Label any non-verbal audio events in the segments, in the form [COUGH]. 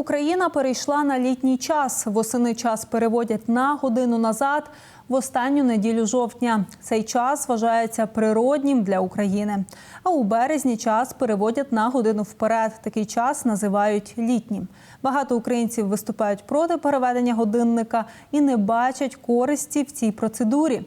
Україна перейшла на літній час. Восени час переводять на годину назад в останню неділю жовтня. Цей час вважається природнім для України. А у березні час переводять на годину вперед. Такий час називають літнім. Багато українців виступають проти переведення годинника і не бачать користі в цій процедурі.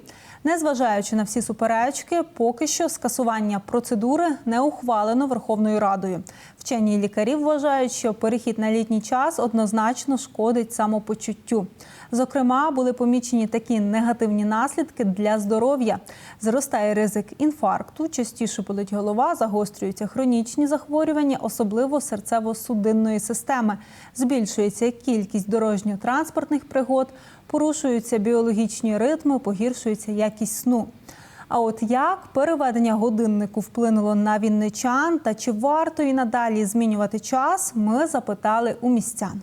Незважаючи на всі суперечки, поки що скасування процедури не ухвалено Верховною Радою. Вчені лікарі вважають, що перехід на літній час однозначно шкодить самопочуттю. Зокрема, були помічені такі негативні наслідки для здоров'я. Зростає ризик інфаркту, частіше болить голова, загострюються хронічні захворювання, особливо серцево-судинної системи. Збільшується кількість дорожньо-транспортних пригод, порушуються біологічні ритми, погіршується якість сну. А от як переведення годиннику вплинуло на вінничан та чи варто і надалі змінювати час, ми запитали у містян.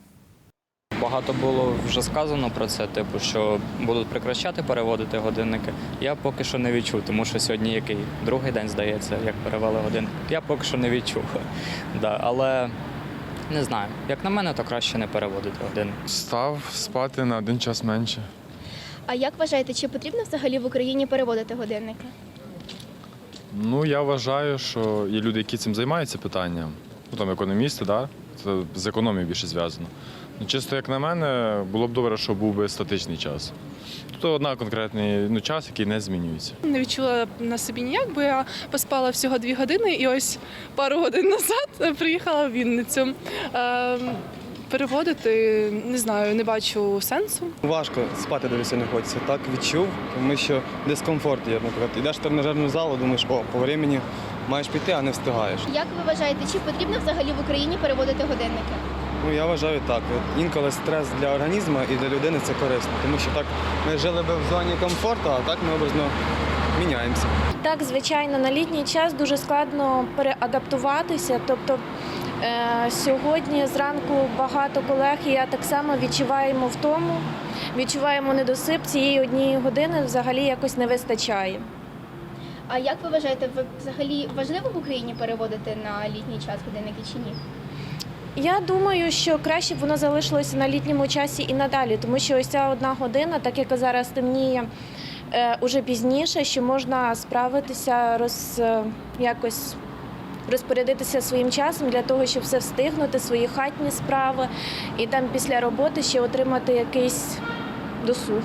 Багато було вже сказано про це, типу, що будуть прекращати переводити годинники. Я поки що не відчув, тому що сьогодні який другий день здається, як перевели годинник. Я поки що не відчув. [LAUGHS] Да, але не знаю. Як на мене, то краще не переводити годинник. Став спати на один час менше. А як вважаєте, чи потрібно взагалі в Україні переводити годинники? Ну, я вважаю, що є люди, які цим займаються питанням. Ну, там економісти, да? це з економією більше зв'язано. Ну, чисто як на мене, було б добре, щоб був би статичний час. Тобто одна конкретний ну, час, який не змінюється. Не відчула на собі ніяк, бо я поспала всього дві години і ось пару годин назад [LAUGHS] приїхала в Вінницю. Переводити не знаю, не бачу сенсу. Важко спати дивитися не хочеться. Так відчув, тому що дискомфорт є. Наприклад, йдеш в тренажерну залу, думаєш, о, по времені маєш піти, а не встигаєш. Як ви вважаєте, чи потрібно взагалі в Україні переводити годинники? Ну я вважаю так. От Інколи стрес для організму і для людини це корисно, тому що так ми жили би в зоні комфорту, а так ми образно міняємося. Так, звичайно, на літній час дуже складно переадаптуватися. Тобто сьогодні зранку багато колег, і я так само відчуваємо втому, відчуваємо недосип цієї однієї години взагалі якось не вистачає. А як ви вважаєте, ви взагалі важливо в Україні переводити на літній час годинники чи ні? Я думаю, що краще б воно залишилося на літньому часі і надалі, тому що ось ця одна година, так як зараз темніє е, уже пізніше, що можна справитися, роз, е, якось розпорядитися своїм часом для того, щоб все встигнути, свої хатні справи, і там після роботи ще отримати якийсь досуг.